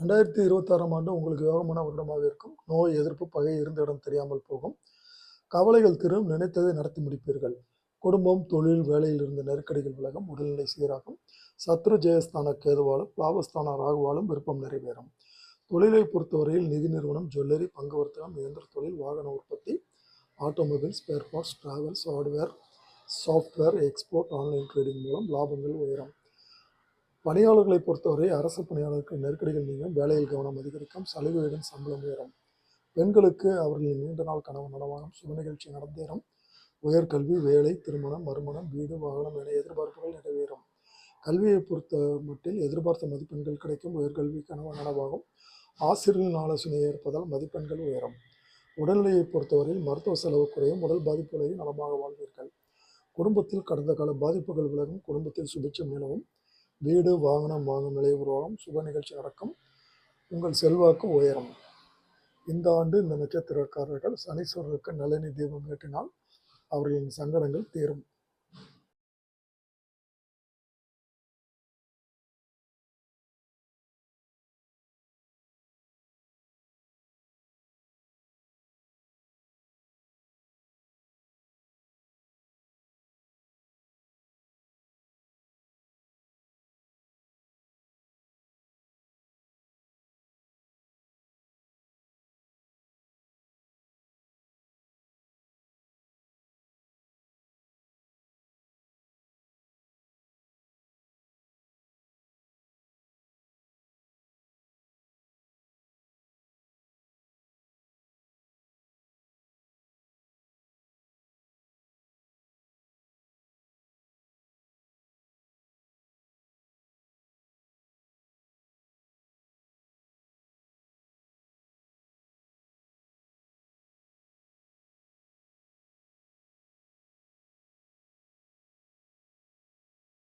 ரெண்டாயிரத்தி இருபத்தாறாம் ஆண்டு உங்களுக்கு யோகமான வருடமாக இருக்கும். நோய் எதிர்ப்பு பகை இருந்த இடம் தெரியாமல் போகும். கவலைகள் திரும் நினைத்ததை நடத்தி முடிப்பீர்கள். குடும்பம் தொழில் வேலையில் இருந்த நெருக்கடிகள் விலகும். உடல்நிலை சீராகும். சத்ரு ஜெயஸ்தான கேதுவாலும் லாபஸ்தான ராகுவாலும் விருப்பம் நிறைவேறும். தொழிலை பொறுத்தவரையில் நிதி நிறுவனம் ஜுவல்லரி பங்கு வர்த்தகம் இயந்திர தொழில் வாகன உற்பத்தி automobile spare parts travels hardware software export online trading மூலம் லாபங்கள் உயரும். பணியாளர்களை பொறுத்தவரை அரசு பணியாளருக்கு நெருக்கடிகள் நீங்கும் வேலையில் கவனம் அதிகரிக்கும் சலுகையுடன் சம்பளம் உயரும். பெண்களுக்கு அவர்களின் நீண்ட நாள் கனவு நனவாகும். சுப நிகழ்ச்சி நடந்தேறும். உயர்கல்வி வேலை திருமணம் மறுமணம் வீடு வாகனம் என எதிர்பார்ப்புகள் நிறைவேறும். கல்வியை பொறுத்த மட்டில் எதிர்பார்த்த மதிப்பெண்கள் கிடைக்கும். உயர்கல்வி கனவு நனவாகும். ஆசிரியர்களின் ஆலோசனை ஏற்பதால் மதிப்பெண்கள் உயரும். உடல்நிலையை பொறுத்தவரையில் மருத்துவ செலவு குறையும். உடல் பாதிப்புகளையும் நலமாக வாழ்வீர்கள். குடும்பத்தில் கடந்த கால பாதிப்புகள் விலகும். குடும்பத்தில் சுபிட்சம் நிலவும். வீடு வாகனம் வாங்கும் நிலை உருவாகும். சுப நிகழ்ச்சி நடக்கும். உங்கள் செல்வாக்கு உயரும். இந்த ஆண்டு இந்த நட்சத்திரக்காரர்கள் சனீஸ்வரருக்கு நளினி தீபம் ஏற்றினால் அவர்களின் சங்கடங்கள் தீரும்.